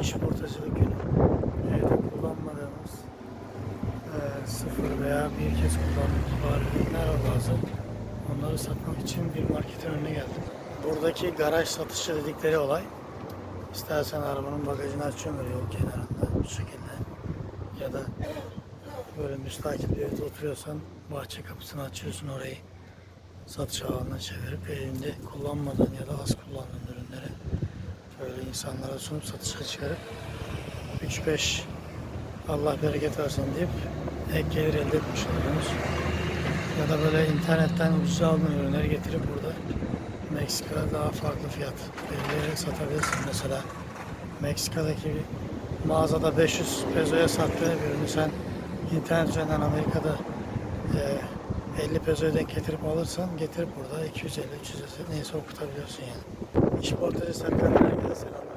işportacılık günü. Evde kullanmadığımız e, sıfır veya bir kez kullanmış var ürünler var bazı. Onları satmak için bir marketin önüne geldim. Buradaki garaj satışı dedikleri olay istersen arabanın bagajını açıyorsun böyle yol kenarında bu şekilde ya da böyle müstakil bir evde oturuyorsan bahçe kapısını açıyorsun orayı satış alanına çevirip elinde kullanmadan ya da az kullandığın insanlara sunup satışa çıkarıp 3-5 Allah bereket versin deyip ek gelir elde etmiş oluyorsunuz. Ya da böyle internetten ucuza aldığın ürünleri getirip burada Meksika'da daha farklı fiyat belirleyerek satabilirsin. Mesela Meksika'daki bir mağazada 500 pesoya sattığı bir ürünü sen internet üzerinden Amerika'da e, 50 pesoya denk getirip alırsan getirip burada 250 300 neyse okutabiliyorsun yani. İşportacı Serkan'dan herkese selamlar.